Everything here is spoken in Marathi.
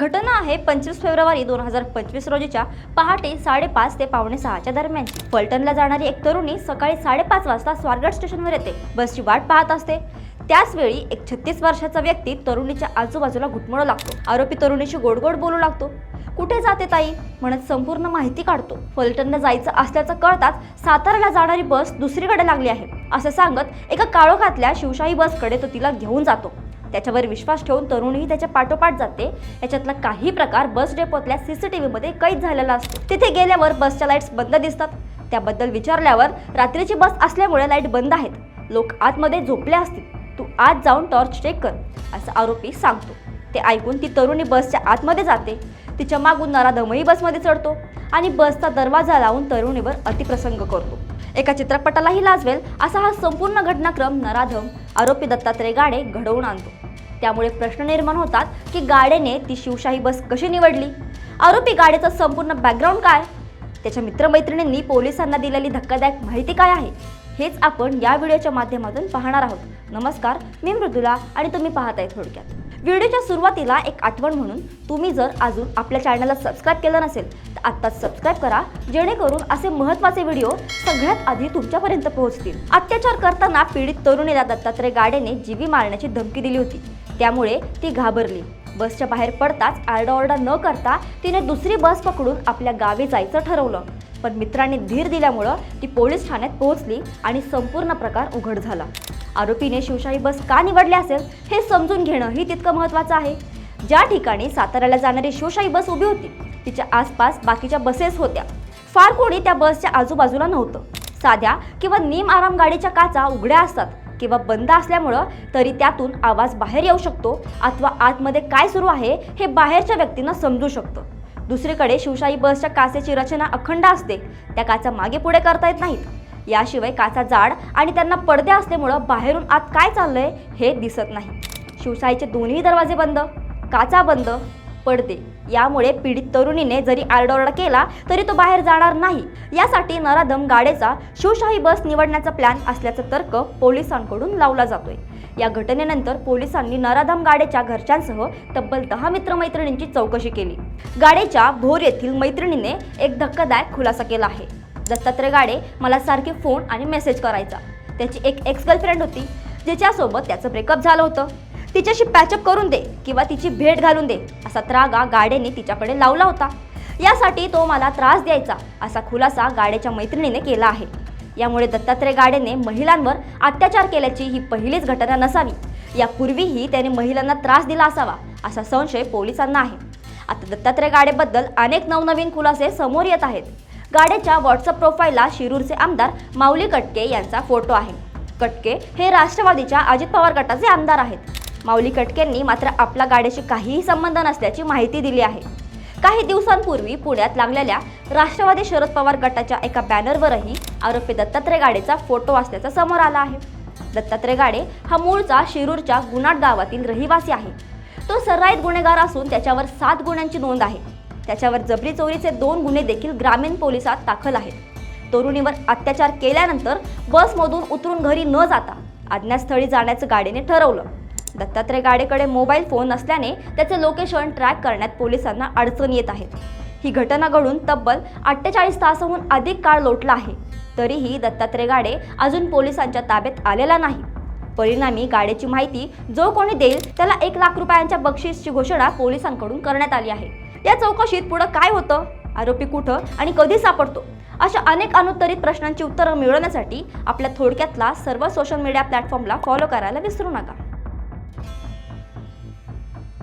घटना आहे पंचवीस फेब्रुवारी दोन हजार पंचवीस रोजीच्या पहाटे साडेपाच ते पावणे सहाच्या दरम्यान. फलटणला जाणारी एक तरुणी सकाळी साडेपाच वाजता स्वारगड स्टेशनवर येते. बसची वाट पाहत असते. त्याच वेळी एक छत्तीस वर्षाचा व्यक्ती तरुणीच्या आजूबाजूला घुटमळू लागतो. आरोपी तरुणीशी गोड गोड बोलू लागतो. कुठे जाते ताई? म्हणत संपूर्ण माहिती काढतो. फलटणला जायचं असल्याचं कळताच साताऱ्याला जाणारी बस दुसरीकडे लागली आहे. असं सांगत एका काळोखातल्या शिवशाही बसकडे तो तिला घेऊन जातो. त्याच्यावर विश्वास ठेवून तरुणीही त्याच्या पाठोपाठ जाते. याच्यातला काही प्रकार बस डेपोतल्या सीसीटीव्ही मध्ये कैद झालेला असतो. तिथे गेल्यावर बसच्या लाईट्स बंद दिसतात. त्याबद्दल विचारल्यावर रात्रीची बस असल्यामुळे लाइट बंद आहेत. लोक आतमध्ये झोपले असतील. तू आत जाऊन टॉर्च चेक कर असं आरोपी सांगतो. ते ऐकून ती तरुणी बसच्या आतमध्ये जाते. तिच्या मागून नराधमही बसमध्ये चढतो आणि बसचा दरवाजा लावून तरुणीवर अतिप्रसंग करतो. एका चित्रपटालाही लाजवेल असा हा संपूर्ण घटनाक्रम नराधम आरोपी दत्तात्रय गाडे घडवून आणतो. त्यामुळे प्रश्न निर्माण होतात की गाडेने ती शिवशाही बस कशी निवडली? आरोपी गाडेचं संपूर्ण बॅकग्राऊंड काय? त्याच्या मित्रमैत्रिणींनी पोलिसांना दिलेली धक्कादायक माहिती काय आहे? हेच आपण या व्हिडिओच्या माध्यमातून पाहणार आहोत. नमस्कार मी मृदुला आणि तुम्ही पाहताय थोडक्यात. व्हिडिओच्या सुरुवातीला एक आठवण म्हणून तुम्ही जर अजून आपल्या चॅनलला सबस्क्राईब केलं नसेल तर आत्ताच सबस्क्राईब करा जेणेकरून असे महत्त्वाचे व्हिडिओ सगळ्यात आधी तुमच्यापर्यंत पोहोचतील. अत्याचार करताना पीडित तरुणीला दत्तात्रय गाडेने जीवी मारण्याची धमकी दिली होती. त्यामुळे ती घाबरली. बसच्या बाहेर पडताच आरडाओरडा न करता तिने दुसरी बस पकडून आपल्या गावी जायचं ठरवलं. पण मित्रांनी धीर दिल्यामुळं ती पोलीस ठाण्यात पोहोचली आणि संपूर्ण प्रकार उघड झाला. आरोपीने शिवशाही बस का निवडली असेल हे समजून घेणंही तितकं महत्त्वाचं आहे. ज्या ठिकाणी साताऱ्याला जाणारी शिवशाही बस उभी होती तिच्या आसपास बाकीच्या बसेस होत्या. फार कोणी त्या बसच्या आजूबाजूला नव्हतं. साध्या किंवा निम आराम गाडीच्या काचा उघड्या असतात किंवा बंद असल्यामुळं तरी त्यातून आवाज बाहेर येऊ शकतो अथवा आतमध्ये काय सुरू आहे हे बाहेरच्या व्यक्तींना समजू शकतं. दुसरीकडे शिवशाही बसच्या काचेची रचना अखंड असते. त्या काचा मागे पुढे करता येत नाहीत. याशिवाय काचा जाड आणि त्यांना पडदे असल्यामुळं बाहेरून आत काय चाललंय हे दिसत नाही. शिवशाहीचे दोन्ही दरवाजे बंद काचा बंद पडदे. यामुळे पीडित तरुणीने जरी आरडाओरडा केला तरी तो बाहेर जाणार नाही. यासाठी नराधम गाडेचा शिवशाही बस निवडण्याचा प्लॅन असल्याचा तर्क पोलिसांकडून लावला जातोय. या घटनेनंतर पोलिसांनी नराधम गाडेच्या घरच्यांसह तब्बल दहा मित्रमैत्रिणींची चौकशी केली. गाडेच्या भोर येथील मैत्रिणीने एक धक्कादायक खुलासा केला आहे. दत्तात्रय गाडे मला सारखे फोन आणि मेसेज करायचा. त्याची एक एक्स गर्लफ्रेंड होती जिच्यासोबत त्याचं ब्रेकअप झालं होतं. तिच्याशी पॅचअप करून दे किंवा तिची भेट घालून दे असा त्रागा गाडेने तिच्याकडे लावला होता. यासाठी तो मला त्रास द्यायचा असा खुलासा गाडेच्या मैत्रिणीने केला आहे. यामुळे दत्तात्रय गाडेने महिलांवर अत्याचार केल्याची ही पहिलीच घटना नसावी. यापूर्वीही त्याने महिलांना त्रास दिला असावा असा संशय पोलिसांना आहे. आता दत्तात्रय गाडेबद्दल अनेक नवनवीन खुलासे समोर येत आहेत. गाडेच्या व्हॉट्सअप प्रोफाईलला शिरूरचे आमदार माऊली कटके यांचा फोटो आहे. कटके हे राष्ट्रवादीच्या अजित पवार गटाचे आमदार आहेत. माऊली कटकेंनी मात्र आपला गाड्याशी काहीही संबंध नसल्याची माहिती दिली आहे. काही दिवसांपूर्वी पुण्यात लागलेल्या राष्ट्रवादी शरद पवार गटाच्या एका बॅनरवरही आरोपी दत्तात्रय गाडेचा फोटो असल्याचं समोर आला आहे. दत्तात्रय गाडे हा मूळचा शिरूरच्या गुनाट गावातील रहिवासी आहे. तो सराईत गुन्हेगार असून त्याच्यावर सात गुन्ह्यांची नोंद आहे. त्याच्यावर जबरी चोरीचे दोन गुन्हे देखील ग्रामीण पोलिसात दाखल आहेत. तरुणीवर अत्याचार केल्यानंतर बसमधून उतरून घरी न जाता अज्ञातस्थळी जाण्याचं गाडीने ठरवलं. दत्तात्रय गाडेकडे मोबाईल फोन नसल्याने त्याचे लोकेशन ट्रॅक करण्यात पोलिसांना अडचण येत आहेत ही घटना घडून तब्बल अठ्ठेचाळीस तासाहून अधिक काळ लोटला आहे. तरीही दत्तात्रय गाडे अजून पोलिसांच्या ताब्यात आलेला नाही. परिणामी गाडेची माहिती जो कोणी देईल त्याला एक लाख रुपयांच्या बक्षीसची घोषणा पोलिसांकडून करण्यात आली आहे. या चौकशीत पुढं काय होतं? आरोपी कुठं आणि कधी सापडतो? अशा अनेक अनुत्तरित प्रश्नांची उत्तरं मिळवण्यासाठी आपल्या थोडक्यातला सर्व सोशल मीडिया प्लॅटफॉर्मला फॉलो करायला विसरू नका.